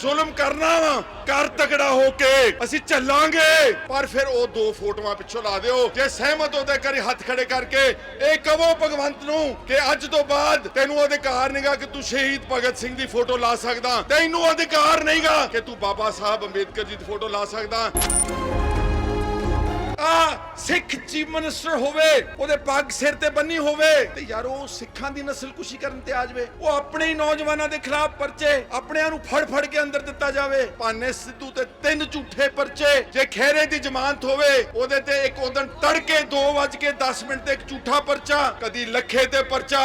ਜ਼ੁਲਮ ਕਰਨਾ ਵਾ ਕਰ ਤਕੜਾ ਹੋ ਕੇ ਅਸੀਂ ਚੱਲਾਂਗੇ। ਪਰ ਫਿਰ ਉਹ ਦੋ ਫੋਟੋਆਂ ਪਿੱਛੋਂ ਲਾ ਦਿਓ, ਜੇ ਸਹਿਮਤ ਹੋ ਤੇ ਕਰੀ ਹੱਥ ਖੜੇ ਕਰਕੇ, ਇਹ ਕਹੋ ਭਗਵੰਤ ਨੂੰ ਕਿ ਅੱਜ ਤੋਂ ਬਾਅਦ ਤੈਨੂੰ ਅਧਿਕਾਰ ਨਹੀਂਗਾ ਕਿ ਤੂੰ ਸ਼ਹੀਦ ਭਗਤ ਸਿੰਘ ਦੀ ਫੋਟੋ ਲਾ ਸਕਦਾ। ਤੈਨੂੰ ਅਧਿਕਾਰ ਨਹੀਂਗਾ ਕਿ ਤੂੰ ਬਾਬਾ ਸਾਹਿਬ ਅੰਬੇਦਕਰ ਜੀ ਦੀ ਫੋਟੋ ਲਾ ਸਕਦਾ। ਆ ਸਿੱਖ ਚੀਫ ਮਿਨਿਸਟਰ ਹੋਵੇ, ਉਹਦੇ ਪੱਗ ਸਿਰ ਤੇ ਬੰਨੀ ਹੋਵੇ, ਤੇ ਯਾਰ ਉਹ ਸਿੱਖਾਂ ਦੀ ਨਸਲਕੁਸ਼ੀ ਕਰਨ ਤੇ ਆ ਜਾਵੇ। ਉਹ ਆਪਣੇ ਹੀ ਨੌਜਵਾਨਾਂ ਦੇ ਖਿਲਾਫ ਪਰਚੇ ਆਪਣਿਆਂ ਨੂੰ ਫੜ ਫੜ ਕੇ ਅੰਦਰ ਦਿੱਤਾ ਜਾਵੇ। ਪਾਨੇ ਸਿੱਧੂ ਤੇ ਤਿੰਨ ਝੂਠੇ ਪਰਚੇ, ਜੇ ਖੈਰੇ ਦੀ ਜ਼ਮਾਨਤ ਹੋਵੇ, ਉਹਦੇ ਤੇ ਇੱਕ ਉਦਣ ਤੜਕੇ 2:10 ਮਿੰਟ ਤੇ ਇੱਕ ਝੂਠਾ ਪਰਚਾ, ਕਦੀ ਲੱਖੇ ਤੇ ਪਰਚਾ।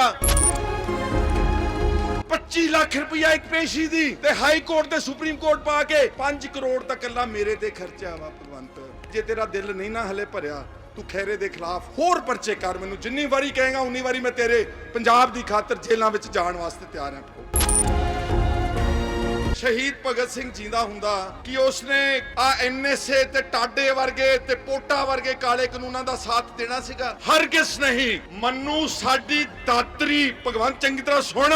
25 ਲੱਖ ਰੁਪਇਆ ਇੱਕ ਪੇਸ਼ੀ ਦੀ, ਤੇ ਹਾਈ ਕੋਰਟ ਤੇ ਸੁਪਰੀਮ ਕੋਰਟ ਪਾ ਕੇ 5 ਕਰੋੜ ਤੱਕ ਕੱਲਾ ਮੇਰੇ ਤੇ ਖਰਚਾ ਵਾ ਭਗਵੰਤ। ਜੇ ਤੇਰਾ ਦਿਲ ਨਹੀਂ ਨਾ ਹਲੇ ਭਰਿਆ, ਤੂੰ ਖੈਰੇ ਦੇ ਖਿਲਾਫ ਹੋਰ ਪਰਚੇ ਕਰ। ਮੈਨੂੰ ਜਿੰਨੀ ਵਾਰੀ ਕਹੇਗਾ, ਉਨੀ ਵਾਰੀ ਮੈਂ ਤੇਰੇ ਪੰਜਾਬ ਦੀ ਖਾਤਰ ਜੇਲ੍ਹਾਂ ਵਿੱਚ ਜਾਣ ਵਾਸਤੇ ਤਿਆਰ ਹਾਂ ਸ਼ਹੀਦ ਭਗਤ ਸਿੰਘ ਜਿੰਦਾ ਹੁੰਦਾ ਕਿ ਉਸਨੇ ਆ ਐਨਐਸਏ ਤੇ ਟਾਡੇ ਵਰਗੇ ਤੇ ਪੋਟਾ ਵਰਗੇ ਕਾਲੇ ਕਾਨੂੰਨਾਂ ਦਾ ਸਾਥ ਦੇਣਾ ਸੀਗਾ। ਹਰਗਿਜ਼ ਨਹੀਂ, ਮੰਨੂ ਸਾਡੀ ਦਾਤਰੀ ਭਗਵਾਨ ਚੰਗੀ ਤਰ੍ਹਾਂ ਸੁਣ।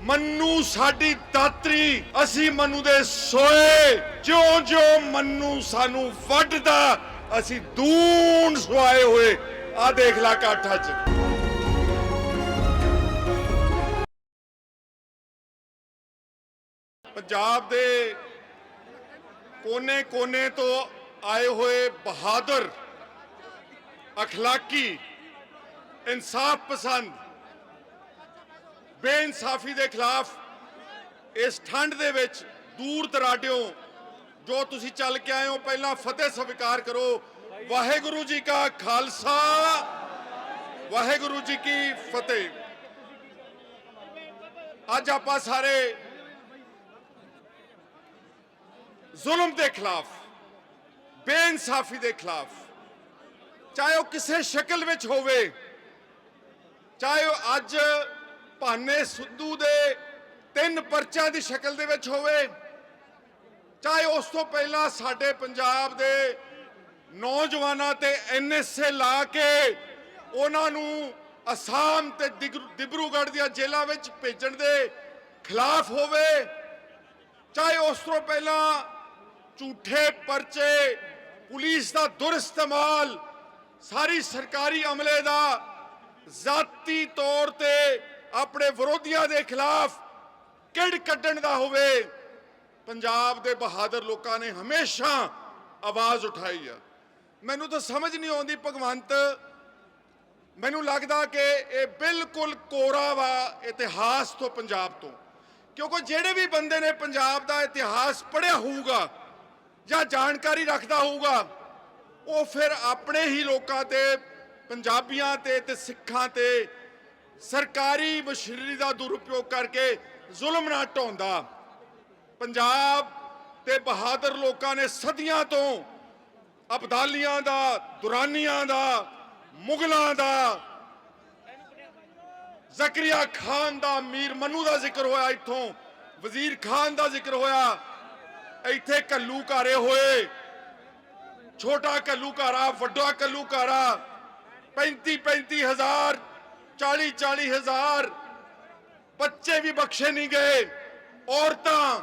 ਮੰਨੂ ਸਾਡੀ ਦਾਤਰੀ, ਅਸੀਂ ਮੰਨੂ ਦੇ ਸੋਏ। ਜਿਉਂ ਜਿਉਂ ਮੰਨੂ ਸਾਨੂੰ ਵੱਢਦਾ, ਅਸੀਂ ਦੂਣ ਸੁਆਏ ਹੋਏ। ਆ ਦੇਖ ਲੈ ਕਾਠਾ 'ਚ। ਪੰਜਾਬ ਦੇ ਕੋਨੇ-ਕੋਨੇ ਤੋਂ ਆਏ ਹੋਏ ਬਹਾਦਰ, ਅਖਲਾਕੀ, ਇਨਸਾਫ ਪਸੰਦ ਬੇਇਨਸਾਫੀ ਦੇ ਖਿਲਾਫ ਇਸ ਠੰਡ ਦੇ ਵਿੱਚ ਦੂਰ ਦਰਾਡਿਓ ਜੋ ਤੁਸੀਂ ਚੱਲ ਕੇ ਆਏ ਹੋ, ਪਹਿਲਾਂ ਫਤਿਹ ਸਵੀਕਾਰ ਕਰੋ। ਵਾਹਿਗੁਰੂ ਜੀ ਕਾ ਖਾਲਸਾ, ਵਾਹਿਗੁਰੂ ਜੀ ਕੀ ਫਤਿਹ। ਅੱਜ ਆਪਾਂ ਸਾਰੇ ਜ਼ੁਲਮ ਦੇ ਖਿਲਾਫ, ਬੇਇਨਸਾਫੀ ਦੇ ਖਿਲਾਫ, ਚਾਹੇ ਉਹ ਕਿਸੇ ਸ਼ਕਲ ਵਿੱਚ ਹੋਵੇ, ਚਾਹੇ ਉਹ ਅੱਜ ਭਾਨੇ ਸਿੱਧੂ ਦੇ ਤਿੰਨ ਪਰਚਿਆਂ ਦੀ ਸ਼ਕਲ ਦੇ ਵਿੱਚ ਹੋਵੇ, ਚਾਹੇ ਉਸ ਤੋਂ ਪਹਿਲਾਂ ਸਾਡੇ ਪੰਜਾਬ ਦੇ ਨੌਜਵਾਨਾਂ ਤੇ ਐਨਐਸਏ ਲਾ ਕੇ ਉਹਨਾਂ ਨੂੰ ਅਸਾਮ ਤੇ ਦਿਬਰੂਗੜ੍ਹ ਦੀਆਂ ਜੇਲ੍ਹਾਂ ਵਿੱਚ ਭੇਜਣ ਦੇ ਖਿਲਾਫ ਹੋਵੇ, ਚਾਹੇ ਉਸ ਤੋਂ ਪਹਿਲਾਂ ਝੂਠੇ ਪਰਚੇ, ਪੁਲਿਸ ਦਾ ਦੁਰਇਸਤੇਮਾਲ, ਸਾਰੀ ਸਰਕਾਰੀ ਅਮਲੇ ਦਾ ਜ਼ਾਤੀ ਤੌਰ ਤੇ ਆਪਣੇ ਵਿਰੋਧੀਆਂ ਦੇ ਖਿਲਾਫ ਕਿੜ ਕੱਢਣ ਦਾ ਹੋਵੇ? ਪੰਜਾਬ ਦੇ ਬਹਾਦਰ ਲੋਕਾਂ ਨੇ ਹਮੇਸ਼ਾ ਆਵਾਜ਼ ਉਠਾਈ ਆ। ਮੈਨੂੰ ਤਾਂ ਸਮਝ ਨਹੀਂ ਆਉਂਦੀ ਭਗਵੰਤ, ਮੈਨੂੰ ਲੱਗਦਾ ਕਿ ਇਹ ਬਿਲਕੁਲ ਕੋਰਾ ਵਾ ਇਤਿਹਾਸ ਤੋਂ ਪੰਜਾਬ ਤੋਂ। ਕਿਉਂਕਿ ਜਿਹੜੇ ਵੀ ਬੰਦੇ ਨੇ ਪੰਜਾਬ ਦਾ ਇਤਿਹਾਸ ਪੜ੍ਹਿਆ ਹੋਊਗਾ ਜਾਂ ਜਾਣਕਾਰੀ ਰੱਖਦਾ ਹੋਊਗਾ, ਉਹ ਫਿਰ ਆਪਣੇ ਹੀ ਲੋਕਾਂ ਤੇ, ਪੰਜਾਬੀਆਂ ਤੇ ਤੇ ਸਿੱਖਾਂ ਤੇ ਸਰਕਾਰੀ ਮਸ਼ੀਨਰੀ ਦਾ ਦੁਰਉਪਯੋਗ ਕਰਕੇ ਜ਼ੁਲਮ ਨਾ ਢਾਉਂਦਾ ਪੰਜਾਬ ਤੇ ਬਹਾਦਰ ਲੋਕਾਂ ਨੇ ਸਦੀਆਂ ਤੋਂ ਅਬਦਾਲੀਆਂ ਦਾ, ਦੁਰਾਨੀਆਂ ਦਾ, ਮੁਗਲਾਂ ਦਾ, ਜ਼ਕਰੀਆ ਖਾਨ ਦਾ ਮੀਰ ਮਨੂ ਦਾ ਜ਼ਿਕਰ ਹੋਇਆ ਇੱਥੋਂ, ਵਜ਼ੀਰ ਖਾਨ ਦਾ ਜ਼ਿਕਰ ਹੋਇਆ। ਇੱਥੇ ਕੱਲੂ ਘਾਰੇ ਹੋਏ, ਛੋਟਾ ਕੱਲੂ ਘਾਰਾ ਵੱਡਾ ਕੱਲੂ ਘਾਰਾ 35 35 ਹਜ਼ਾਰ 40 40 ਹਜ਼ਾਰ। ਬੱਚੇ ਵੀ ਬਖਸ਼ੇ ਨਹੀਂ ਗਏ। ਔਰਤਾਂ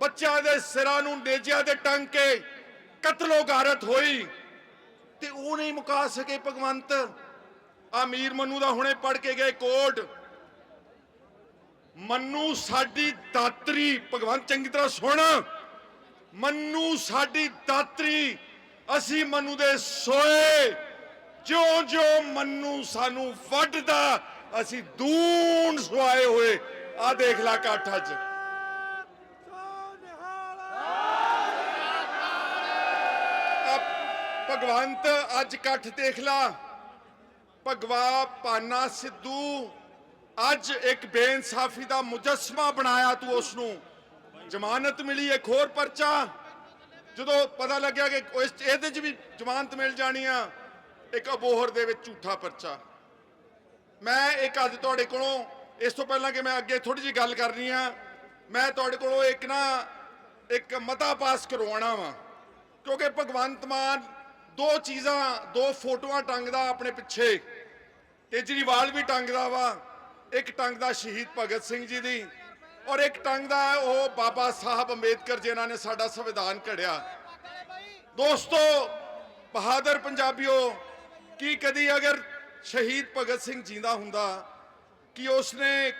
ਬੱਚਿਆਂ ਦੇ ਸਿਰਾਂ ਨੂੰ ਨੇਜਿਆਂ ਦੇ ਟੰਗ ਕੇ ਕਤਲੋ ਗਾਰਤ ਹੋਈ ਤੇ ਉਹ ਨਹੀਂ ਮੁਕਾ ਸਕੇ ਭਗਵੰਤ। ਅਮੀਰ ਮਨੂ ਦਾ ਹੁਣੇ ਪੜ ਕੇ ਗਏ ਕੋਟ ਮੰਨੂ ਸਾਡੀ ਦਾਤਰੀ, ਭਗਵੰਤ ਚੰਗੀ ਤਰ੍ਹਾਂ ਸੁਣ। ਮੰਨੂ ਸਾਡੀ ਦਾਤਰੀ, ਅਸੀਂ ਮੰਨੂ ਦੇ ਸੋਏ। ਜਿਉਂ ਜਿਉਂ ਮੰਨੂ ਸਾਨੂੰ ਵੱਢਦਾ, ਅਸੀਂ ਦੂਣ ਸੁਆਏ ਹੋਏ। ਆ ਦੇਖ ਲਾ ਕਾਠਾ 'ਚ। ਭਗਵੰਤ, ਅੱਜ ਇਕੱਠ ਦੇਖ ਲਾ। ਭਗਵਾ ਪਾਨਾ ਸਿੱਧੂ, ਅੱਜ ਇੱਕ ਬੇਇਨਸਾਫੀ ਦਾ ਮੁਜਸਮਾ ਬਣਾਇਆ ਤੂੰ ਉਸ ਨੂੰ ਜ਼ਮਾਨਤ ਮਿਲੀ ਇੱਕ ਹੋਰ ਪਰਚਾ। ਜਦੋਂ ਪਤਾ ਲੱਗਿਆ ਕਿ ਇਹਦੇ 'ਚ ਵੀ ਜ਼ਮਾਨਤ ਮਿਲ ਜਾਣੀ ਆ। ਇੱਕ ਅਬੋਹਰ ਦੇ ਵਿੱਚ ਝੂਠਾ ਪਰਚਾ। ਮੈਂ ਇੱਕ ਅੱਜ ਤੁਹਾਡੇ ਕੋਲੋਂ, ਇਸ ਤੋਂ ਪਹਿਲਾਂ ਕਿ ਮੈਂ ਅੱਗੇ ਥੋੜੀ ਜੀ ਗੱਲ ਕਰਨੀ ਆ, ਮੈਂ ਤੁਹਾਡੇ ਕੋਲੋਂ ਇੱਕ ਨਾ, ਇੱਕ ਮਤਾ ਪਾਸ ਕਰਵਾਉਣਾ ਵਾ। ਕਿਉਂਕਿ ਭਗਵੰਤ ਮਾਨ ਦੋ ਚੀਜ਼ਾਂ, ਦੋ ਫੋਟੋਆਂ ਟੰਗਦਾ ਆਪਣੇ ਪਿੱਛੇ। ਕੇਜਰੀਵਾਲ ਵੀ ਟੰਗਦਾ ਵਾ, ਇੱਕ ਟੰਗਦਾ ਸ਼ਹੀਦ ਭਗਤ ਸਿੰਘ ਜੀ ਦੀ, ਔਰ ਇੱਕ ਟੰਗਦਾ ਉਹ ਬਾਬਾ ਸਾਹਿਬ ਅੰਬੇਦਕਰ ਜਿਨ੍ਹਾਂ ਨੇ ਸਾਡਾ ਸੰਵਿਧਾਨ ਘੜਿਆ। ਦੋਸਤੋ, ਬਹਾਦਰ ਪੰਜਾਬੀਓ ਕੀ ਕਦੀ ਅਗਰ ਸ਼ਹੀਦ ਭਗਤ ਸਿੰਘ ਜਿੰਦਾ ਹੁੰਦਾ ਕਿ ਉਸਨੇ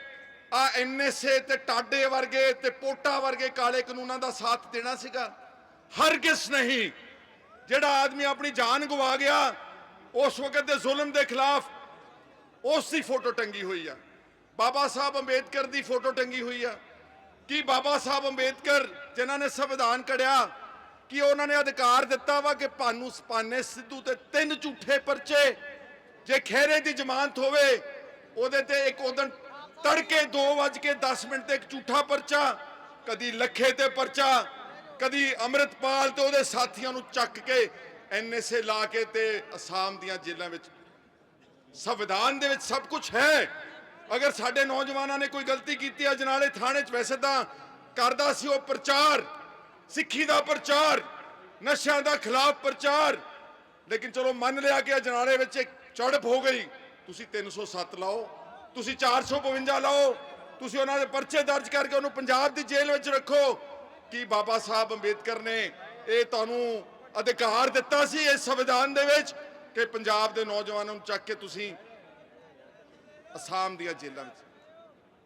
ਆ ਐਨਐਸਏ ਤੇ ਟਾਡੇ ਵਰਗੇ ਤੇ ਪੋਟਾ ਵਰਗੇ ਕਾਲੇ ਕਾਨੂੰਨਾਂ ਦਾ ਸਾਥ ਦੇਣਾ ਸੀਗਾ? ਹਰ ਕਿਸ ਨਹੀਂ। ਜਿਹੜਾ ਆਦਮੀ ਆਪਣੀ ਜਾਨ ਗਵਾ ਗਿਆ, ਉਸ ਵਕਤ ਦੇ ਜ਼ੁਲਮ ਦੇ ਖਿਲਾਫ ਉਸ ਦੀ ਫੋਟੋ ਟੰਗੀ ਹੋਈ ਆ। ਬਾਬਾ ਸਾਹਿਬ ਅੰਬੇਦਕਰ ਦੀ ਫੋਟੋ ਟੰਗੀ ਹੋਈ ਆ। ਕੀ ਬਾਬਾ ਸਾਹਿਬ ਅੰਬੇਦਕਰ, ਜਿਨ੍ਹਾਂ ਨੇ ਸੰਵਿਧਾਨ ਕੜਿਆ ਕਿ ਉਹਨਾਂ ਨੇ ਅਧਿਕਾਰ ਦਿੱਤਾ ਵਾ ਕਿ ਭਾਨੂ ਸਪਾਨੇ ਸਿੱਧੂ ਤੇ ਤਿੰਨ ਝੂਠੇ ਪਰਚੇ ਜੇ ਖਹਿਰੇ ਦੀ ਜ਼ਮਾਨਤ ਹੋਵੇ, ਉਹਦੇ ਤੇ ਇੱਕ ਉਦੋਂ ਤੜਕੇ 2:10 ਮਿੰਟ ਤੇ ਇੱਕ ਝੂਠਾ ਪਰਚਾ, ਕਦੀ ਲੱਖੇ ਤੇ ਪਰਚਾ, ਕਦੀ ਅੰਮ੍ਰਿਤਪਾਲ ਤੇ ਉਹਦੇ ਸਾਥੀਆਂ ਨੂੰ ਚੱਕ ਕੇ ਐਨਐਸਏ ਲਾ ਕੇ ਤੇ ਅਸਾਮ ਦੀਆਂ ਜੇਲ੍ਹਾਂ ਵਿੱਚ। ਸੰਵਿਧਾਨ ਦੇ ਵਿੱਚ ਸਭ ਕੁਝ ਹੈ। ਅਗਰ ਸਾਡੇ ਨੌਜਵਾਨਾਂ ਨੇ ਕੋਈ ਗਲਤੀ ਕੀਤੀ ਹੈ ਜਨਾਲੇ ਥਾਣੇ 'ਚ ਵੈਸੇ ਤਾਂ ਕਰਦਾ ਸੀ ਉਹ ਪ੍ਰਚਾਰ। ਸਿੱਖੀ ਦਾ ਪ੍ਰਚਾਰ, ਨਸ਼ਿਆਂ ਦਾ ਖਿਲਾਫ ਪ੍ਰਚਾਰ। ਲੇਕਿਨ ਚਲੋ ਮੰਨ ਲਿਆ ਕਿ ਅਜਨਾਲੇ ਵਿੱਚ ਇੱਕ ਝੜਪ ਹੋ ਗਈ। ਤੁਸੀਂ 307 ਲਾਓ, ਤੁਸੀਂ 452 ਲਾਓ, ਤੁਸੀਂ ਉਹਨਾਂ ਦੇ ਪਰਚੇ ਦਰਜ ਕਰਕੇ ਉਹਨੂੰ ਪੰਜਾਬ ਦੀ ਜੇਲ੍ਹ ਵਿੱਚ ਰੱਖੋ। ਕੀ ਬਾਬਾ ਸਾਹਿਬ ਅੰਬੇਦਕਰ ਨੇ ਇਹ ਤੁਹਾਨੂੰ ਅਧਿਕਾਰ ਦਿੱਤਾ ਸੀ ਇਸ ਸੰਵਿਧਾਨ ਦੇ ਵਿੱਚ ਕਿ ਪੰਜਾਬ ਦੇ ਨੌਜਵਾਨਾਂ ਨੂੰ ਚੱਕ ਕੇ ਤੁਸੀਂ ਅਸਾਮ ਦੀਆਂ ਜੇਲ੍ਹਾਂ ਵਿੱਚ?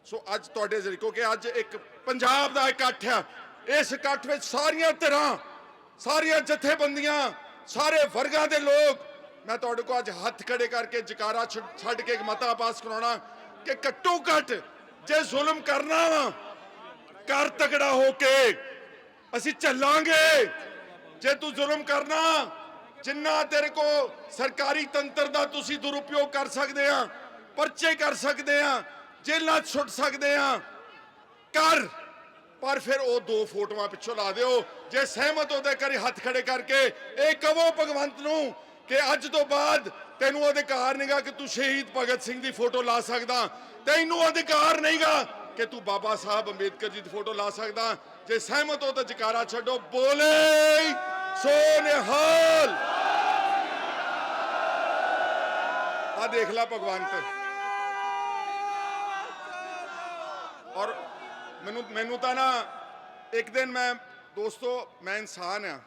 ਸੋ ਅੱਜ ਤੁਹਾਡੇ ਜ਼ਰੀਏ, ਕਿਉਂਕਿ ਅੱਜ ਇੱਕ ਪੰਜਾਬ ਦਾ ਇਕੱਠ ਆ ਇਸ ਇਕੱਠ ਵਿੱਚ ਸਾਰੀਆਂ ਧਿਰਾਂ, ਸਾਰੀਆਂ ਜਥੇਬੰਦੀਆਂ, ਸਾਰੇ ਵਰਗਾਂ ਦੇ ਲੋਕ, ਮੈਂ ਤੁਹਾਡੇ ਕੋਲ ਅੱਜ ਹੱਥ ਖੜੇ ਕਰਕੇ ਜਕਾਰਾ ਛੱਡ ਛੱਡ ਕੇ ਇੱਕ ਮਤਾ ਪਾਸ ਕਰਾਉਣਾ ਕਿ ਘੱਟੋ ਘੱਟ ਜੇ ਜ਼ੁਲਮ ਕਰਨਾ ਵਾ ਕਰ ਤਗੜਾ ਹੋ ਕੇ ਅਸੀਂ ਚੱਲਾਂਗੇ। ਜੇ ਤੂੰ ਜ਼ੁਲਮ ਕਰਨਾ, ਜਿੰਨਾ ਤੇਰੇ ਕੋ ਸਰਕਾਰੀ ਤੰਤਰ ਦਾ ਤੁਸੀਂ ਦੁਰਉਪਯੋਗ ਕਰ ਸਕਦੇ ਆ, ਪਰਚੇ ਕਰ ਸਕਦੇ ਆ, ਜੇਲ੍ਹਾਂ 'ਚ ਸੁੱਟ ਸਕਦੇ ਆ ਕਰ ਪਰ ਫਿਰ ਉਹ ਦੋ ਫੋਟੋਆਂ ਪਿੱਛੋਂ ਲਾ ਦਿਓ। ਜੇ ਸਹਿਮਤ ਉਹਦੇ ਕਰੀ ਹੱਥ ਖੜੇ ਕਰਕੇ ਇਹ ਕਹੋ ਭਗਵੰਤ ਨੂੰ ਕਿ ਅੱਜ ਤੋਂ ਬਾਅਦ ਤੈਨੂੰ ਅਧਿਕਾਰ ਨਹੀਂਗਾ ਕਿ ਤੂੰ ਸ਼ਹੀਦ ਭਗਤ ਸਿੰਘ ਦੀ ਫੋਟੋ ਲਾ ਸਕਦਾ। ਤੈਨੂੰ ਅਧਿਕਾਰ ਨਹੀਂਗਾ ਕਿ ਤੂੰ ਬਾਬਾ ਸਾਹਿਬ ਅੰਬੇਦਕਰ ਜੀ ਦੀ ਫੋਟੋ ਲਾ ਸਕਦਾ। ਜੇ ਸਹਿਮਤ ਹੋ ਤਾਂ ਜਕਾਰਾ ਛੱਡੋ। ਬੋਲੇ ਸੋ ਨਿਹਾਲ। ਆ ਦੇਖ ਲੈ ਭਗਵੰਤ ਔਰ ਮੈਨੂੰ ਮੈਨੂੰ ਤਾਂ ਨਾ ਇੱਕ ਦਿਨ ਮੈਂ, ਦੋਸਤੋ, ਮੈਂ ਇਨਸਾਨ ਆ।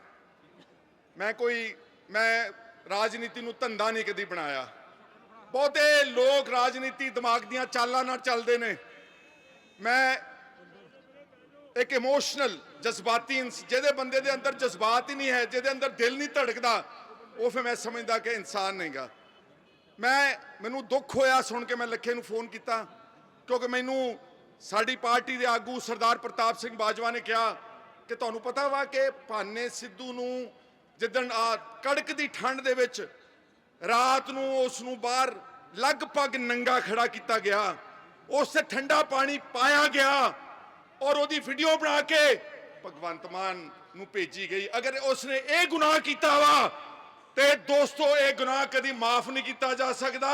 ਮੈਂ ਕੋਈ, ਮੈਂ ਰਾਜਨੀਤੀ ਨੂੰ ਧੰਦਾ ਨਹੀਂ ਕਦੀ ਬਣਾਇਆ। ਬਹੁਤੇ ਲੋਕ ਰਾਜਨੀਤੀ ਦਿਮਾਗ ਦੀਆਂ ਚਾਲਾਂ ਨਾਲ ਚੱਲਦੇ ਨੇ। ਮੈਂ ਇੱਕ ਇਮੋਸ਼ਨਲ ਜਜ਼ਬਾਤੀ ਇਨਸ- ਜਿਹਦੇ ਬੰਦੇ ਦੇ ਅੰਦਰ ਜਜ਼ਬਾਤ ਹੀ ਨਹੀਂ ਹੈ, ਜਿਹਦੇ ਅੰਦਰ ਦਿਲ ਨਹੀਂ ਧੜਕਦਾ, ਉਹ ਫਿਰ ਮੈਂ ਸਮਝਦਾ ਕਿ ਇਨਸਾਨ ਨਹੀਂਗਾ ਮੈਂ, ਮੈਨੂੰ ਦੁੱਖ ਹੋਇਆ ਸੁਣ ਕੇ ਮੈਂ ਲੱਖੇ ਨੂੰ ਫੋਨ ਕੀਤਾ, ਕਿਉਂਕਿ ਮੈਨੂੰ ਸਾਡੀ ਪਾਰਟੀ ਦੇ ਆਗੂ ਸਰਦਾਰ ਪ੍ਰਤਾਪ ਸਿੰਘ ਬਾਜਵਾ ਨੇ ਕਿਹਾ ਕਿ ਤੁਹਾਨੂੰ ਪਤਾ ਵਾ ਕਿ ਭਾਨੇ ਸਿੱਧੂ ਨੂੰ ਜਿੱਦਣ ਆ ਕੜਕ ਦੀ ਠੰਡ ਦੇ ਵਿੱਚ ਰਾਤ ਨੂੰ ਉਸ ਨੂੰ ਬਾਹਰ ਲਗਭਗ ਨੰਗਾ ਖੜਾ ਕੀਤਾ ਗਿਆ ਉਸ ਤੇ ਠੰਡਾ ਪਾਣੀ ਪਾਇਆ ਗਿਆ ਔਰ ਉਹਦੀ ਵੀਡੀਓ ਬਣਾ ਕੇ ਭਗਵੰਤ ਮਾਨ ਨੂੰ ਭੇਜੀ ਗਈ। ਅਗਰ ਉਸਨੇ ਇਹ ਗੁਨਾਹ ਕੀਤਾ ਵਾ ਤੇ ਦੋਸਤੋ, ਇਹ ਗੁਨਾਹ ਕਦੀ ਮਾਫ ਨਹੀਂ ਕੀਤਾ ਜਾ ਸਕਦਾ।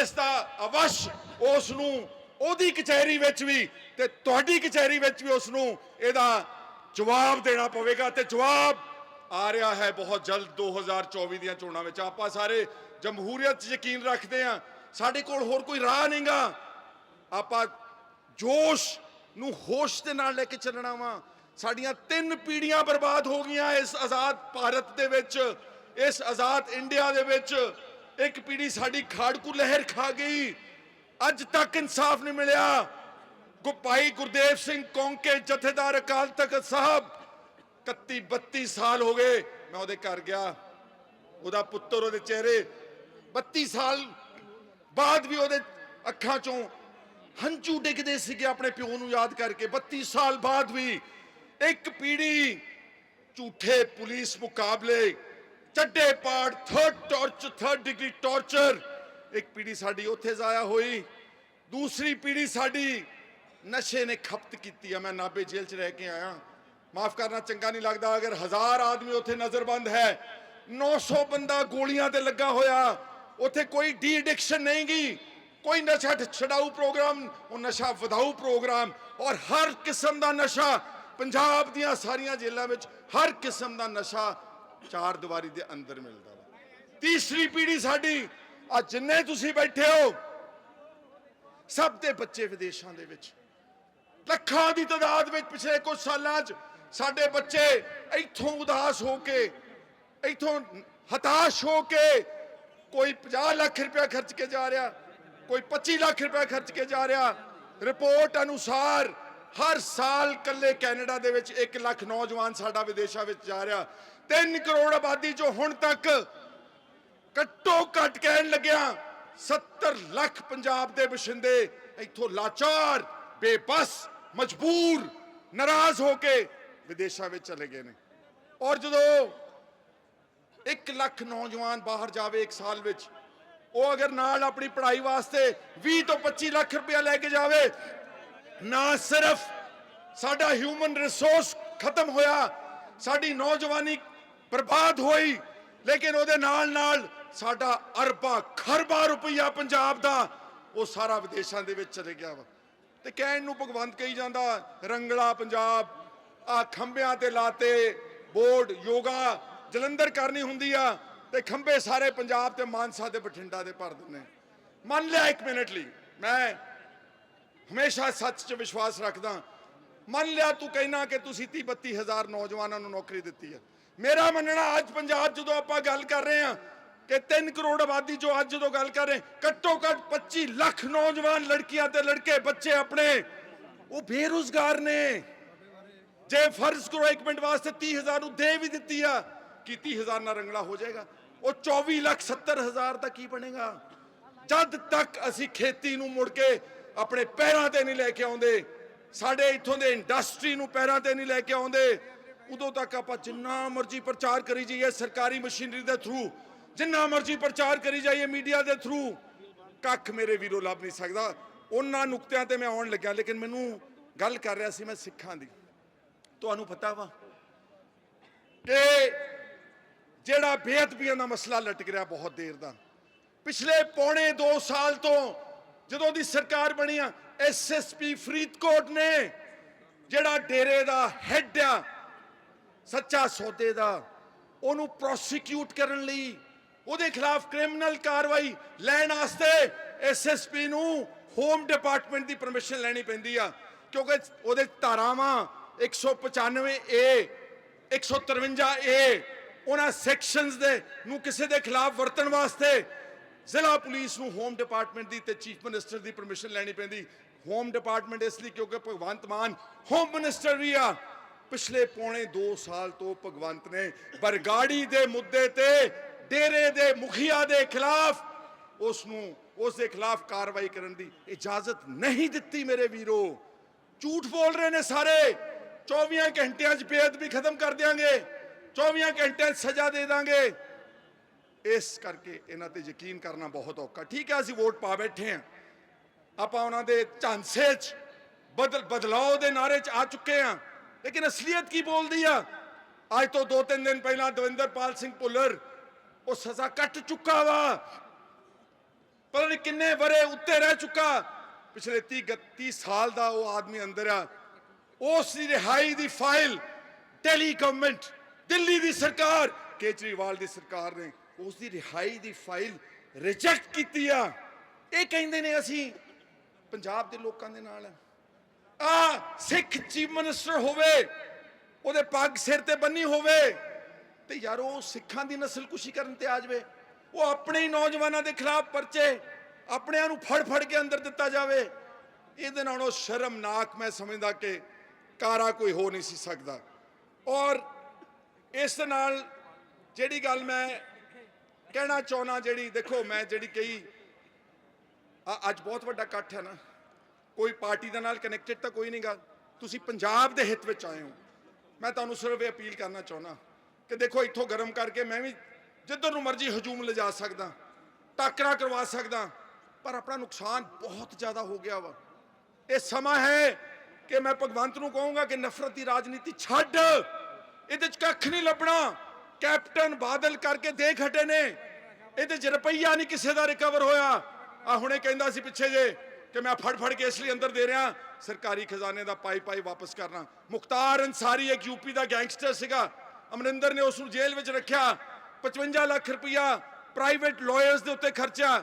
ਇਸ ਦਾ ਅਵਸ਼ ਉਸ ਨੂੰ ਉਹਦੀ ਕਚਹਿਰੀ ਵਿੱਚ ਵੀ ਤੇ ਤੁਹਾਡੀ ਕਚਹਿਰੀ ਵਿੱਚ ਵੀ ਉਸ ਨੂੰ ਇਹਦਾ ਜਵਾਬ ਦੇਣਾ ਪਵੇਗਾ ਤੇ ਜਵਾਬ ਆ ਰਿਹਾ ਹੈ ਬਹੁਤ ਜਲਦ 2024 ਦੀਆਂ ਚੋਣਾਂ ਵਿੱਚ। ਆਪਾਂ ਸਾਰੇ ਜਮਹੂਰੀਅਤ 'ਚ ਯਕੀਨ ਰੱਖਦੇ ਹਾਂ। ਸਾਡੇ ਕੋਲ ਹੋਰ ਕੋਈ ਰਾਹ ਨਹੀਂਗਾ ਆਪਾਂ ਜੋਸ਼ ਨੂੰ ਹੋਸ਼ ਦੇ ਨਾਲ ਲੈ ਕੇ ਚੱਲਣਾ ਵਾ। ਸਾਡੀਆਂ ਤਿੰਨ ਪੀੜ੍ਹੀਆਂ ਬਰਬਾਦ ਹੋ ਗਈਆਂ ਇਸ ਆਜ਼ਾਦ ਭਾਰਤ ਦੇ ਵਿੱਚ। ਇਸ ਆਜ਼ਾਦ ਇੰਡੀਆ ਦੇ ਵਿੱਚ ਇੱਕ ਪੀੜ੍ਹੀ ਸਾਡੀ ਖਾੜਕੂ ਲਹਿਰ ਖਾ ਗਈ। ਅੱਜ ਤੱਕ ਇਨਸਾਫ ਨਹੀਂ ਮਿਲਿਆ। ਭਾਈ ਗੁਰਦੇਵ ਸਿੰਘ ਕੌਂਕੇ ਜਥੇਦਾਰ ਅਕਾਲ ਤਖਤ ਸਾਹਿਬ 31 32 ਸਾਲ ਹੋ ਗਏ ਮੈਂ ਉਹਦੇ ਘਰ ਗਿਆ। ਉਹਦਾ ਪੁੱਤਰ ਉਹਦੇ ਚਿਹਰੇ 32 ਸਾਲ ਬਾਅਦ ਵੀ ਉਹਦੇ ਅੱਖਾਂ ਚੋਂ ਹੰਝੂ ਡਿੱਗਦੇ ਸੀਗੇ ਆਪਣੇ ਪਿਓ ਨੂੰ ਯਾਦ ਕਰਕੇ। 32 ਸਾਲ ਬਾਅਦ ਵੀ ਇੱਕ ਪੀੜੀ ਝੂਠੇ ਪੁਲਿਸ ਮੁਕਾਬਲੇ, ਚੱਡੇ ਪਾੜ third torture third degree torture ਇੱਕ ਪੀੜੀ ਸਾਡੀ ਉੱਥੇ ਜ਼ਾਇਆ ਹੋਈ, ਦੂਸਰੀ ਪੀੜੀ ਸਾਡੀ ਨਸ਼ੇ ਨੇ ਖਪਤ ਕੀਤੀ ਆ। ਮੈਂ ਨਾਬੇ ਜੇਲ੍ਹ 'ਚ ਰਹਿ ਕੇ ਆਇਆ। ਮਾਫ ਕਰਨਾ, ਚੰਗਾ ਨਹੀਂ ਲੱਗਦਾ ਅਗਰ ਹਜ਼ਾਰ ਆਦਮੀ ਉੱਥੇ ਨਜ਼ਰਬੰਦ ਹੈ। 900 ਬੰਦਾ ਗੋਲੀਆਂ ਤੇ ਲੱਗਾ ਹੋਇਆ। ਉੱਥੇ ਕੋਈ ਡੀ ਐਡਿਕਸ਼ਨ ਨਹੀਂ ਗਈ ਕੋਈ ਨਸ਼ਾ ਛਡਾਊ ਪ੍ਰੋਗਰਾਮ, ਉਹ ਨਸ਼ਾ ਵਧਾਊ ਪ੍ਰੋਗਰਾਮ ਔਰ ਹਰ ਕਿਸਮ ਦਾ ਨਸ਼ਾ ਪੰਜਾਬ ਦੀਆਂ ਸਾਰੀਆਂ ਜੇਲ੍ਹਾਂ ਵਿੱਚ ਹਰ ਕਿਸਮ ਦਾ ਨਸ਼ਾ ਚਾਰ ਦੀਵਾਰੀ ਦੇ ਅੰਦਰ ਮਿਲਦਾ ਵਾ। ਤੀਸਰੀ ਪੀੜ੍ਹੀ ਸਾਡੀ ਆ ਜਿੰਨੇ ਤੁਸੀਂ ਬੈਠੇ ਹੋ, ਸਭ ਦੇ ਬੱਚੇ ਵਿਦੇਸ਼ਾਂ ਦੇ ਵਿੱਚ। ਲੱਖਾਂ ਦੀ ਤਾਦਾਦ ਵਿੱਚ ਪਿਛਲੇ ਕੁਝ ਸਾਲਾਂ 'ਚ ਸਾਡੇ ਬੱਚੇ ਇੱਥੋਂ ਉਦਾਸ ਹੋ ਕੇ, ਇੱਥੋਂ ਹਤਾਸ਼ ਹੋ ਕੇ ਕੋਈ 50 ਲੱਖ ਰੁਪਏ ਖਰਚ ਕੇ ਜਾ ਰਿਹਾ, ਕੋਈ 25 ਲੱਖ ਰੁਪਏ ਖਰਚ ਕੇ ਜਾ ਰਿਹਾ। ਰਿਪੋਰਟ ਅਨੁਸਾਰ ਹਰ ਸਾਲ ਕੱਲੇ ਕੈਨੇਡਾ ਦੇ ਵਿੱਚ 1 ਲੱਖ ਨੌਜਵਾਨ ਸਾਡਾ ਵਿਦੇਸ਼ਾਂ ਵਿੱਚ ਜਾ ਰਿਹਾ। 3 ਕਰੋੜ ਆਬਾਦੀ ਚੋਂ ਹੁਣ ਤੱਕ ਘੱਟੋ ਘੱਟ ਕਹਿਣ ਲੱਗਿਆ 70 ਲੱਖ ਪੰਜਾਬ ਦੇ ਵਸਿੰਦੇ ਇੱਥੋਂ ਲਾਚਾਰ, ਬੇਬਸ, ਮਜਬੂਰ, ਨਾਰਾਜ਼ ਹੋ ਕੇ ਵਿਦੇਸ਼ਾਂ ਵਿੱਚ ਚਲੇ ਗਏ ਨੇ। ਔਰ ਜਦੋਂ 1 ਲੱਖ ਨੌਜਵਾਨ ਬਾਹਰ ਜਾਵੇ ਇੱਕ ਸਾਲ ਵਿੱਚ, ਉਹ ਅਗਰ ਨਾਲ ਆਪਣੀ ਪੜ੍ਹਾਈ ਵਾਸਤੇ 20 ਤੋਂ 25 ਲੱਖ ਰੁਪਇਆ ਲੈ ਕੇ ਜਾਵੇ, ਨਾ ਸਿਰਫ ਸਾਡਾ ਹਿਊਮਨ ਰਿਸੋਰਸ ਖਤਮ ਹੋਇਆ, ਸਾਡੀ ਨੌਜਵਾਨੀ ਬਰਬਾਦ ਹੋਈ, ਲੇਕਿਨ ਉਹਦੇ ਨਾਲ ਨਾਲ ਸਾਡਾ ਅਰਬਾਂ ਖਰਬਾਂ ਰੁਪਈਆ ਪੰਜਾਬ ਦਾ, ਉਹ ਸਾਰਾ ਵਿਦੇਸ਼ਾਂ ਦੇ ਵਿੱਚ ਚਲੇ ਗਿਆ ਵਾ। ਤੇ ਕਹਿਣ ਨੂੰ ਭਗਵੰਤ ਕਹੀ ਜਾਂਦਾ, ਰੰਗਲਾ ਪੰਜਾਬ, ਆ ਖੰਭਿਆਂ ਤੇ ਲਾਤੇ ਬੋਰਡ, ਯੋਗਾ, ਜਲੰਧਰ ਕਰਨੀ ਹੁੰਦੀ ਆ, ਤੇ ਖੰਭੇ ਸਾਰੇ ਪੰਜਾਬ ਤੇ ਮਾਨਸਾ ਦੇ ਬਠਿੰਡਾ ਦੇ ਭਰ ਦਿੰਦੇ ਮੰਨ ਲਿਆ ਇੱਕ ਮਿੰਟ ਲਈ, ਮੈਂ ਹਮੇਸ਼ਾ ਸੱਚ 'ਚ ਵਿਸ਼ਵਾਸ ਰੱਖਦਾ, ਮੰਨ ਲਿਆ ਤੂੰ ਕਹਿਣਾ ਕਿ ਤੁਸੀਂ 30 32 ਹਜ਼ਾਰ ਨੌਜਵਾਨਾਂ ਨੂੰ ਨੌਕਰੀ ਦਿੱਤੀ ਹੈ ਮੇਰਾ ਮੰਨਣਾ, ਅੱਜ ਪੰਜਾਬ ਜਦੋਂ ਆਪਾਂ ਗੱਲ ਕਰ ਰਹੇ ਹਾਂ ਕਿ 3 ਕਰੋੜ ਆਬਾਦੀ ਜੋ ਅੱਜ ਜਦੋਂ ਗੱਲ ਕਰ ਰਹੇ ਘੱਟੋ ਘੱਟ 25 ਲੱਖ ਨੌਜਵਾਨ ਲੜਕੀਆਂ ਤੇ ਲੜਕੇ ਬੱਚੇ ਆਪਣੇ। ਉਹ ਬੇਰੁਜ਼ਗਾਰ ਨੇ। ਜੇ ਫਰਜ਼ ਕਰੋ ਇੱਕ ਮਿੰਟ ਵਾਸਤੇ 30000 ਨੂੰ ਦੇ ਵੀ ਦਿੱਤੀ ਆ, ਕੀ 30000 ਨਾਲ ਰੰਗਲਾ ਹੋ ਜਾਏਗਾ? ਉਹ 24 ਲੱਖ 70000 ਦਾ ਕੀ ਬਣੇਗਾ? ਜਦ ਤੱਕ ਅਸੀਂ ਖੇਤੀ ਨੂੰ ਮੁੜ ਕੇ ਆਪਣੇ ਪੈਰਾਂ ਤੇ ਨਹੀਂ ਲੈ ਕੇ ਆਉਂਦੇ, ਸਾਡੇ ਇੱਥੋਂ ਦੇ ਇੰਡਸਟਰੀ ਨੂੰ ਪੈਰਾਂ ਤੇ ਨਹੀਂ ਲੈ ਕੇ ਆਉਂਦੇ, ਉਦੋਂ ਤੱਕ ਆਪਾਂ ਜਿੰਨਾ ਮਰਜ਼ੀ ਪ੍ਰਚਾਰ ਕਰੀ ਜਾਈਏ ਸਰਕਾਰੀ ਮਸ਼ੀਨਰੀ ਦੇ ਥਰੂ ਜਿੰਨਾ ਮਰਜ਼ੀ ਪ੍ਰਚਾਰ ਕਰੀ ਜਾਈਏ ਮੀਡੀਆ ਦੇ ਥਰੂ, ਕੱਖ ਮੇਰੇ ਵੀਰੋ ਲੱਭ ਨਹੀਂ ਸਕਦਾ। ਉਹਨਾਂ ਨੁਕਤਿਆਂ ਤੇ ਮੈਂ ਆਉਣ ਲੱਗਿਆ, ਲੇਕਿਨ ਮੈਨੂੰ ਗੱਲ ਕਰ ਰਿਹਾ ਸੀ ਮੈਂ ਸਿੱਖਾਂ ਦੀ। ਤੁਹਾਨੂੰ ਪਤਾ ਵਾ ਕਿ ਜਿਹੜਾ ਬੇਅਦਬੀਆਂ ਦਾ ਮਸਲਾ ਲਟਕ ਰਿਹਾ ਬਹੁਤ ਦੇਰ ਦਾ। ਪਿਛਲੇ ਪੌਣੇ 2 ਸਾਲ ਤੋਂ ਜਦੋਂ ਦੀ ਸਰਕਾਰ ਬਣੀ ਆ ਐਸਐਸਪੀ ਫਰੀਦਕੋਟ ਨੇ ਜਿਹੜਾ ਡੇਰੇ ਦਾ ਹੈੱਡ ਆ, ਸੱਚਾ ਸੌਦੇ ਦਾ, ਉਹਨੂੰ ਪ੍ਰੋਸੀਕਿਊਟ ਕਰਨ ਲਈ ਉਹਦੇ ਖਿਲਾਫ ਕ੍ਰਿਮੀਨਲ ਕਾਰਵਾਈ ਲੈਣ ਵਾਸਤੇ ਐਸਐਸਪੀ ਨੂੰ ਹੋਮ ਡਿਪਾਰਟਮੈਂਟ ਦੀ ਪਰਮਿਸ਼ਨ ਲੈਣੀ ਪੈਂਦੀ ਆ। ਕਿਉਂਕਿ ਉਹਦੇ ਧਾਰਾਵਾਂ 195 ਏ 153 ਏ ਉਹਨਾਂ ਸੈਕਸ਼ਨਸ ਦੇ ਨੂੰ ਕਿਸੇ ਦੇ ਖਿਲਾਫ ਵਰਤਣ ਵਾਸਤੇ ਜ਼ਿਲ੍ਹਾ ਪੁਲਿਸ ਨੂੰ ਹੋਮ ਡਿਪਾਰਟਮੈਂਟ ਦੀ ਤੇ ਚੀਫ ਮਿਨਿਸਟਰ ਦੀ ਪਰਮਿਸ਼ਨ ਲੈਣੀ ਪੈਂਦੀ। ਹੋਮ ਡਿਪਾਰਟਮੈਂਟ ਇਸ ਲਈ ਕਿਉਂਕਿ ਭਗਵੰਤ ਮਾਨ ਹੋਮ ਮਿਨਿਸਟਰ ਵੀ ਆ। ਪਿਛਲੇ ਪੌਣੇ 2 ਸਾਲ ਤੋਂ ਭਗਵੰਤ ਨੇ ਬਰਗਾੜੀ ਦੇ ਮੁੱਦੇ ਤੇ ਡੇਰੇ ਦੇ ਮੁਖੀਆ ਦੇ ਖਿਲਾਫ ਉਸ ਨੂੰ ਉਸ ਦੇ ਖਿਲਾਫ ਕਾਰਵਾਈ ਕਰਨ ਦੀ ਇਜਾਜ਼ਤ ਨਹੀਂ ਦਿੱਤੀ ਮੇਰੇ ਵੀਰੋ। ਝੂਠ ਬੋਲ ਰਹੇ ਨੇ ਸਾਰੇ। 24 ਘੰਟਿਆਂ 'ਚ ਬੇਅਦ ਵੀ ਖਤਮ ਕਰ ਦਿਆਂਗੇ। 24 ਘੰਟਿਆਂ 'ਚ ਸਜ਼ਾ ਦੇ ਦਾਂਗੇ। ਇਸ ਕਰਕੇ ਇਹਨਾਂ ਤੇ ਯਕੀਨ ਕਰਨਾ ਬਹੁਤ ਔਖਾ। ਠੀਕ ਹੈ, ਅਸੀਂ ਵੋਟ ਪਾ ਬੈਠੇ ਹਾਂ। ਆਪਾਂ ਉਹਨਾਂ ਦੇ ਝਾਂਸੇ 'ਚ ਬਦਲ, ਬਦਲਾਓ ਦੇ ਨਾਰੇ 'ਚ ਆ ਚੁੱਕੇ ਹਾਂ। ਲੇਕਿਨ ਅਸਲੀਅਤ ਕੀ ਬੋਲਦੀ ਆ? ਅੱਜ ਤੋਂ ਦੋ ਤਿੰਨ ਦਿਨ ਪਹਿਲਾਂ ਦਵਿੰਦਰਪਾਲ ਸਿੰਘ ਭੁੱਲਰ ਉਹ ਸਜ਼ਾ ਕੱਟ ਚੁੱਕਾ ਵਾ। ਪਤਾ ਨਹੀਂ ਕਿੰਨੇ ਬਰੇ ਉੱਤੇ ਰਹਿ ਚੁੱਕਾ। ਪਿਛਲੇ 30 31 ਸਾਲ ਦਾ ਉਹ ਆਦਮੀ ਅੰਦਰ ਆ। ਉਸ ਦੀ ਰਿਹਾਈ ਦੀ ਫਾਈਲ ਦਿੱਲੀ ਗਵਰਨਮੈਂਟ ਦਿੱਲੀ ਦੀ ਸਰਕਾਰ, ਕੇਜਰੀਵਾਲ ਦੀ ਸਰਕਾਰ ਨੇ ਉਸ ਦੀ ਰਿਹਾਈ ਦੀ ਫਾਈਲ ਰਿਜੈਕਟ ਕੀਤੀ ਆ। ਇਹ ਕਹਿੰਦੇ ਨੇ ਅਸੀਂ ਪੰਜਾਬ ਦੇ ਲੋਕਾਂ ਦੇ ਨਾਲ ਆ ਸਿੱਖ ਚੀਫ ਮਿਨਿਸਟਰ ਹੋਵੇ, ਉਹਦੇ ਪੱਗ ਸਿਰ ਤੇ ਬੰਨੀ ਹੋਵੇ। ਤੇ ਯਾਰ, ਉਹ ਸਿੱਖਾਂ ਦੀ ਨਸਲਕੁਸ਼ੀ ਕਰਨ ਤੇ ਆ ਜਾਵੇ। ਉਹ ਆਪਣੇ ਹੀ ਨੌਜਵਾਨਾਂ ਦੇ ਖਿਲਾਫ ਪਰਚੇ ਆਪਣਿਆਂ ਨੂੰ ਫੜ ਫੜ ਕੇ ਅੰਦਰ ਦਿੱਤਾ ਜਾਵੇ। ਇਹਦੇ ਨਾਲੋਂ ਸ਼ਰਮਨਾਕ ਮੈਂ ਸਮਝਦਾ ਕਿ ਕਾਰਾ ਕੋਈ ਹੋ ਨਹੀਂ ਸੀ ਸਕਦਾ। ਔਰ ਇਸ ਨਾਲ ਜਿਹੜੀ ਗੱਲ ਮੈਂ ਕਹਿਣਾ ਚਾਹੁੰਦਾ, ਜਿਹੜੀ ਦੇਖੋ, ਮੈਂ ਜਿਹੜੀ ਕਹੀ ਅੱਜ ਬਹੁਤ ਵੱਡਾ ਇਕੱਠ ਹੈ ਨਾ। ਕੋਈ ਪਾਰਟੀ ਦੇ ਨਾਲ ਕਨੈਕਟਡ ਤਾਂ ਕੋਈ ਨਹੀਂ ਗੱਲ ਤੁਸੀਂ ਪੰਜਾਬ ਦੇ ਹਿੱਤ ਵਿੱਚ ਆਏ ਹੋ। ਮੈਂ ਤੁਹਾਨੂੰ ਸਿਰਫ ਇਹ ਅਪੀਲ ਕਰਨਾ ਚਾਹੁੰਦਾ। ਕਿ ਦੇਖੋ ਇੱਥੋਂ ਗਰਮ ਕਰਕੇ ਮੈਂ ਵੀ ਜਿੱਧਰ ਨੂੰ ਮਰਜ਼ੀ ਹਜੂਮ ਲਿਜਾ ਸਕਦਾ, ਟਾਕਰਾ ਕਰਵਾ ਸਕਦਾ, ਪਰ ਆਪਣਾ ਨੁਕਸਾਨ ਬਹੁਤ ਜ਼ਿਆਦਾ ਹੋ ਗਿਆ ਵਾ। ਇਹ ਸਮਾਂ ਹੈ ਕਿ ਮੈਂ ਭਗਵੰਤ ਨੂੰ ਕਹੂੰਗਾ ਕਿ ਨਫ਼ਰਤ ਦੀ ਰਾਜਨੀਤੀ ਛੱਡ। ਇਹਦੇ ਚ ਕੱਖ ਨਹੀਂ ਲੱਭਣਾ। ਕੈਪਟਨ ਬਾਦਲ ਕਰਕੇ ਦੇਖ ਹਟੇ ਨੇ। ਇਹਦੇ ਚ ਰੁਪਈਆ ਨਹੀਂ ਕਿਸੇ ਦਾ ਰਿਕਵਰ ਹੋਇਆ। ਆ ਹੁਣੇ ਕਹਿੰਦਾ ਸੀ ਪਿੱਛੇ ਜੇ ਕਿ ਮੈਂ ਫੜ ਫੜ ਕੇ ਇਸ ਲਈ ਅੰਦਰ ਦੇ ਰਿਹਾ। ਸਰਕਾਰੀ ਖਜ਼ਾਨੇ ਦਾ ਪਾਈ ਪਾਈ ਵਾਪਸ ਕਰਨਾ। ਮੁਖਤਾਰ ਅੰਸਾਰੀ ਇੱਕ ਯੂਪੀ ਦਾ ਗੈਂਗਸਟਰ ਸੀਗਾ। ਅਮਰਿੰਦਰ ਨੇ ਉਸ ਨੂੰ ਜੇਲ੍ਹ ਵਿੱਚ ਰੱਖਿਆ। 55 ਲੱਖ ਰੁਪਇਆ ਪ੍ਰਾਈਵੇਟ ਲਾਇਰਸ ਦੇ ਉੱਤੇ ਖਰਚਾ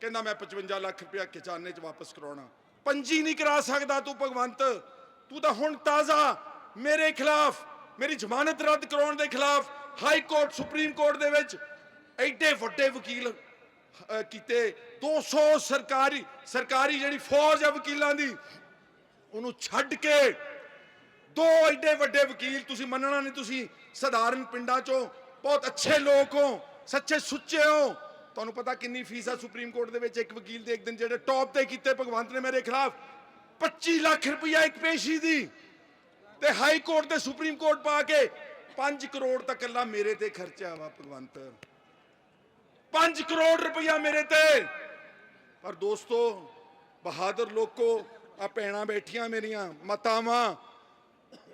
ਕਹਿੰਦਾ ਮੈਂ 55 ਲੱਖ ਰੁਪਇਆ ਖਜ਼ਾਨੇ 'ਚ ਵਾਪਸ ਕਰਾਉਣਾ। ਪੰਜੀ ਨਹੀਂ ਕਰਾ ਸਕਦਾ ਤੂੰ ਭਗਵੰਤ। ਤੂੰ ਤਾਂ ਹੁਣ ਤਾਜ਼ਾ। ਮੇਰੇ ਖਿਲਾਫ ਮੇਰੀ ਜ਼ਮਾਨਤ ਰੱਦ ਕਰਾਉਣ ਦੇ ਖਿਲਾਫ ਹਾਈ ਕੋਰਟ ਸੁਪਰੀਮ ਕੋਰਟ ਦੇ ਵਿੱਚ ਐਡੇ ਵੱਡੇ ਵਕੀਲ ਅਹ, ਕੀਤੇ। 200 ਸਰਕਾਰੀ ਸਰਕਾਰੀ ਜਿਹੜੀ ਫੌਜ ਹੈ ਵਕੀਲਾਂ ਦੀ ਉਹਨੂੰ ਛੱਡ ਕੇ ਦੋ ਐਡੇ ਵੱਡੇ ਵਕੀਲ ਤੁਸੀਂ ਮੰਨਣਾ ਨਹੀਂ, ਤੁਸੀਂ ਸਧਾਰਨ ਪਿੰਡਾਂ ਚੋਂ ਬਹੁਤ ਅੱਛੇ ਲੋਕ ਹੋ, ਸੱਚੇ ਸੁੱਚੇ ਹੋ। ਤੁਹਾਨੂੰ ਪਤਾ ਕਿੰਨੀ ਫੀਸ ਆ ਸੁਪਰੀਮ ਕੋਰਟ ਦੇ ਵਿੱਚ ਇੱਕ ਵਕੀਲ ਦੇ ਇੱਕ ਦਿਨ ਜਿਹੜੇ ਟੌਪ ਤੇ ਕੀਤੇ, ਭਗਵੰਤ ਨੇ ਮੇਰੇ ਖਿਲਾਫ 25 ਲੱਖ ਰੁਪਇਆ ਇੱਕ ਪੇਸ਼ੀ ਦੀ। ਤੇ ਹਾਈ ਕੋਰਟ ਤੇ ਸੁਪਰੀਮ ਕੋਰਟ ਪਾ ਕੇ 5 ਕਰੋੜ ਤੱਕ ਇਕੱਲਾ ਮੇਰੇ ਤੇ ਖਰਚਿਆ ਵਾ ਭਗਵੰਤ। 5 ਕਰੋੜ ਰੁਪਈਆ ਮੇਰੇ ਤੇ। ਪਰ ਦੋਸਤੋ, ਬਹਾਦਰ ਲੋਕੋ, ਆ ਭੈਣਾਂ ਬੈਠੀਆਂ ਮੇਰੀਆਂ, ਮਾਤਾਵਾਂ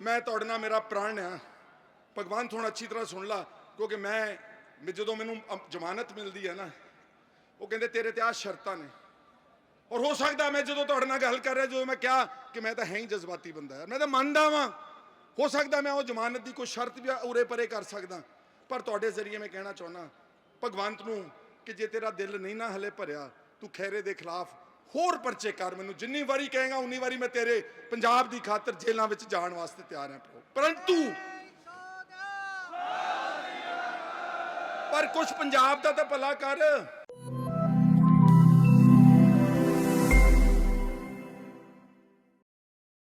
ਮੈਂ ਤੁਹਾਡੇ ਨਾਲ ਮੇਰਾ ਪ੍ਰਾਣ ਆ ਭਗਵੰਤ ਹੁਣ ਅੱਛੀ ਤਰ੍ਹਾਂ ਸੁਣ ਲਾ, ਕਿਉਂਕਿ ਮੈਂ ਜਦੋਂ ਮੈਨੂੰ ਅਮ- ਜ਼ਮਾਨਤ ਮਿਲਦੀ ਹੈ ਨਾ, ਉਹ ਕਹਿੰਦੇ ਤੇਰੇ ਤੇ ਆ ਸ਼ਰਤਾਂ ਨੇ। ਔਰ ਹੋ ਸਕਦਾ ਮੈਂ ਜਦੋਂ ਤੁਹਾਡੇ ਨਾਲ ਗੱਲ ਕਰ ਰਿਹਾ, ਜਦੋਂ ਮੈਂ ਕਿਹਾ ਕਿ ਮੈਂ ਤਾਂ ਹੈ ਹੀ ਜਜ਼ਬਾਤੀ ਬੰਦਾ ਯਾਰ, ਮੈਂ ਤਾਂ ਮੰਨਦਾ ਵਾਂ। ਹੋ ਸਕਦਾ ਮੈਂ ਉਹ ਜ਼ਮਾਨਤ ਦੀ ਕੋਈ ਸ਼ਰਤ ਵੀ ਉਰੇ ਪਰੇ ਕਰ ਸਕਦਾ। ਪਰ ਤੁਹਾਡੇ ਜ਼ਰੀਏ ਮੈਂ ਕਹਿਣਾ ਚਾਹੁੰਦਾ ਭਗਵੰਤ ਨੂੰ ਕਿ ਜੇ ਤੇਰਾ ਦਿਲ ਨਹੀਂ ਨਾ ਹਲੇ ਭਰਿਆ, ਤੂੰ ਖੈਰੇ ਦੇ ਖਿਲਾਫ ਹੋਰ ਪਰਚੇ ਕਰ ਮੈਨੂੰ। ਜਿੰਨੀ ਵਾਰੀ ਕਹੇਗਾ, ਉਨੀ ਵਾਰੀ ਮੈਂ ਤੇਰੇ ਪੰਜਾਬ ਦੀ ਖਾਤਰ ਜੇਲ੍ਹਾਂ ਵਿੱਚ ਜਾਣ ਵਾਸਤੇ ਤਿਆਰ ਹਾਂ ਪਰੰਤੂ ਪਰ ਕੁਝ ਪੰਜਾਬ ਦਾ ਤਾਂ ਭਲਾ ਕਰ।